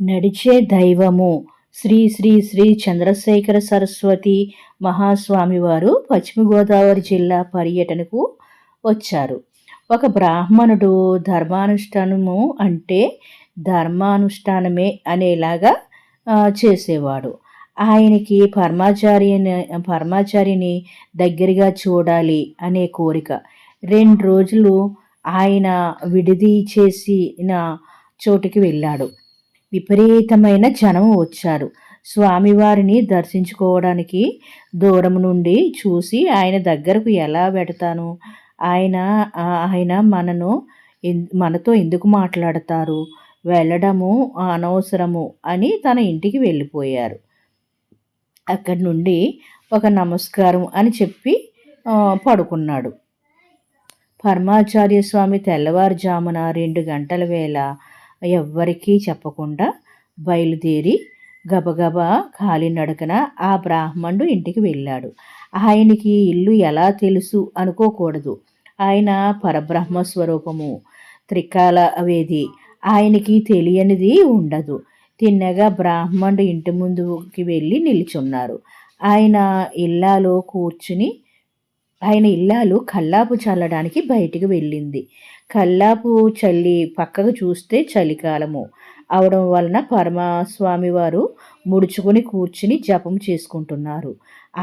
నడిచే దైవము. శ్రీ శ్రీ శ్రీ చంద్రశేఖర సరస్వతి మహాస్వామి వారు పశ్చిమ గోదావరి జిల్లా పర్యటనకు వచ్చారు. ఒక బ్రాహ్మణుడు ధర్మానుష్ఠానము అంటే ధర్మానుష్ఠానమే అనేలాగా చేసేవాడు. ఆయనకి పరమాచార్యని పరమాచార్యని దగ్గరగా చూడాలి అనే కోరిక. రెండు రోజులు ఆయన విడిది చేసిన చోటుకి వెళ్ళాడు. విపరీతమైన జనం వచ్చారు స్వామివారిని దర్శించుకోవడానికి దూరం నుండి చూసి ఆయన దగ్గరకు ఎలా పెడతాను ఆయన ఆయన మనను మనతో ఎందుకు మాట్లాడతారు? వెళ్ళడము అనవసరము అని తన ఇంటికి వెళ్ళిపోయారు. అక్కడి నుండి ఒక నమస్కారం అని చెప్పి పడుకున్నాడు. పరమాచార్య స్వామి తెల్లవారుజామున రెండు గంటల వేళ ఎవ్వరికీ చెప్పకుండా బయలుదేరి గబగబా కాలినడకన ఆ బ్రాహ్మణుడు ఇంటికి వెళ్ళాడు. ఆయనకి ఇల్లు ఎలా తెలుసు అనుకోకూడదు. ఆయన పరబ్రహ్మ స్వరూపము త్రికాల వేది. ఆయనకి తెలియనిది ఉండదు. తిన్నగా బ్రాహ్మణుడు ఇంటి ముందుకి వెళ్ళి నిల్చున్నారు. ఆయన ఇల్లాలో కూర్చుని ఆయన ఇల్లాలు కల్లాపు చల్లడానికి బయటికి వెళ్ళింది. కల్లాపు చల్లి పక్కకు చూస్తే చలికాలము. అవడం వలన పరమస్వామి వారు ముడుచుకొని కూర్చుని జపం చేసుకుంటున్నారు.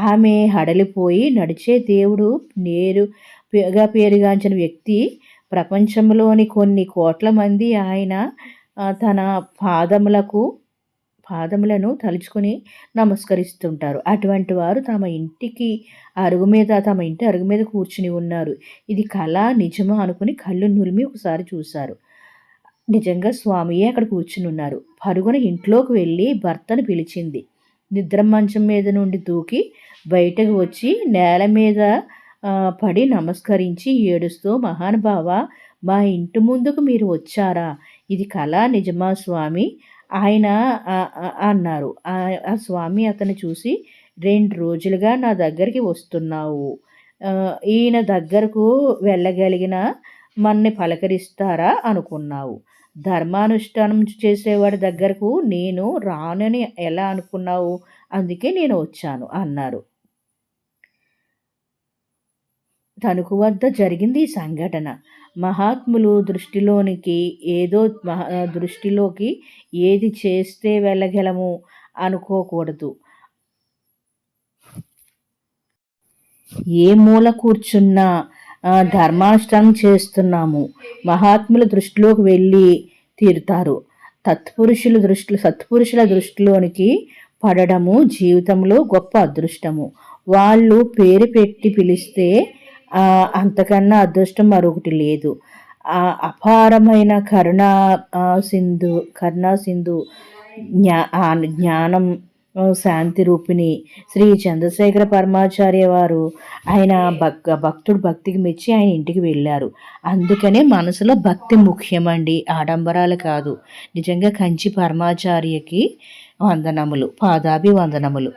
ఆమె హడలిపోయి నడిచే దేవుడు నేరుగా పేరుగాంచిన వ్యక్తి ప్రపంచంలోని కొన్ని కోట్ల మంది ఆయన తన పాదములకు పాదములను తలుచుకొని నమస్కరిస్తుంటారు. అటువంటి వారు తమ ఇంటికి అరుగు మీద తమ ఇంటి అరుగు మీద కూర్చుని ఉన్నారు. ఇది కళ నిజమా అనుకుని కళ్ళు నులిమి ఒకసారి చూశారు. నిజంగా స్వామియే అక్కడ కూర్చుని ఉన్నారు. పరుగున ఇంట్లోకి వెళ్ళి భర్తను పిలిచింది. నిద్ర మంచం మీద నుండి దూకి బయటకు వచ్చి నేల మీద పడి నమస్కరించి ఏడుస్తూ మహానుభావ మా ఇంటి ముందుకు మీరు వచ్చారా? ఇది కళ నిజమా స్వామి? ఆయన అన్నారు. ఆ స్వామి అతను చూసి రెండు రోజులుగా నా దగ్గరికి వస్తున్నావు. ఈయన దగ్గరకు వెళ్ళగలిగిన మన్ని పలకరిస్తారా అనుకున్నావు. ధర్మానుష్ఠానం చేసేవాడి దగ్గరకు నేను రానని ఎలా అనుకున్నావు? అందుకే నేను వచ్చాను అన్నారు. తణుకు వద్ద జరిగింది ఈ సంఘటన. మహాత్ములు దృష్టిలోనికి ఏదో దృష్టిలోకి ఏది చేస్తే వెళ్ళగలము అనుకోకూడదు. ఏ మూల కూర్చున్నా ధర్మాష్టం చేస్తున్నాము. మహాత్ముల దృష్టిలోకి వెళ్ళి తీరుతారు. తత్పురుషుల దృష్టిలో సత్పురుషుల దృష్టిలోనికి పడడము జీవితంలో గొప్ప అదృష్టము. వాళ్ళు పేరు పెట్టి పిలిస్తే అంతకన్నా అదృష్టం మరొకటి లేదు. అపారమైన కరుణా సింధు కరుణా సింధు జ్ఞా జ్ఞానం శాంతి రూపిణి శ్రీ చంద్రశేఖర పరమాచార్య వారు ఆయన భక్ భక్తుడు భక్తికి మెచ్చి ఆయన ఇంటికి వెళ్ళారు. అందుకనే మనసులో భక్తి ముఖ్యమండి ఆడంబరాలు కాదు. నిజంగా కంచి పరమాచార్యకి వందనములు పాదాభి వందనములు